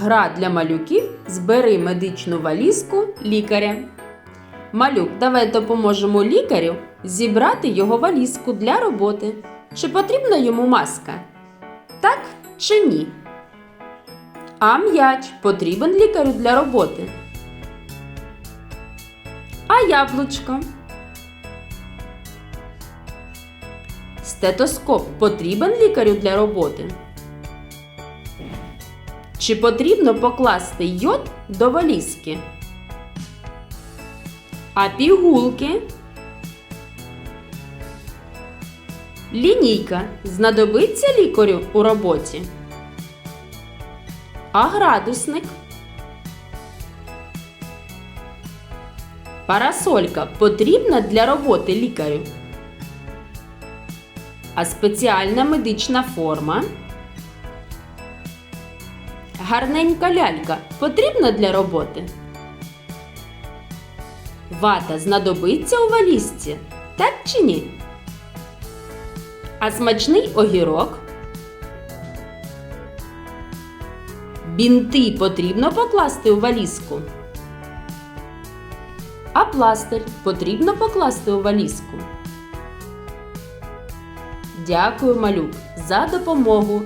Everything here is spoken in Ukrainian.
Гра для малюків збери медичну валізку лікаря. Малюк, давай допоможемо лікарю зібрати його валізку для роботи. Чи потрібна йому маска? Так чи ні? А м'яч потрібен лікарю для роботи. А яблучко? Стетоскоп потрібен лікарю для роботи? Чи потрібно покласти йод до валізки? А пігулки? Лінійка знадобиться лікарю у роботі? А градусник? Парасолька потрібна для роботи лікарю? А спеціальна медична форма? Гарненька лялька потрібна для роботи? Вата знадобиться у валізці, так чи ні? А смачний огірок? Бінти потрібно покласти у валізку? А пластир потрібно покласти у валізку? Дякую, малюк, за допомогу.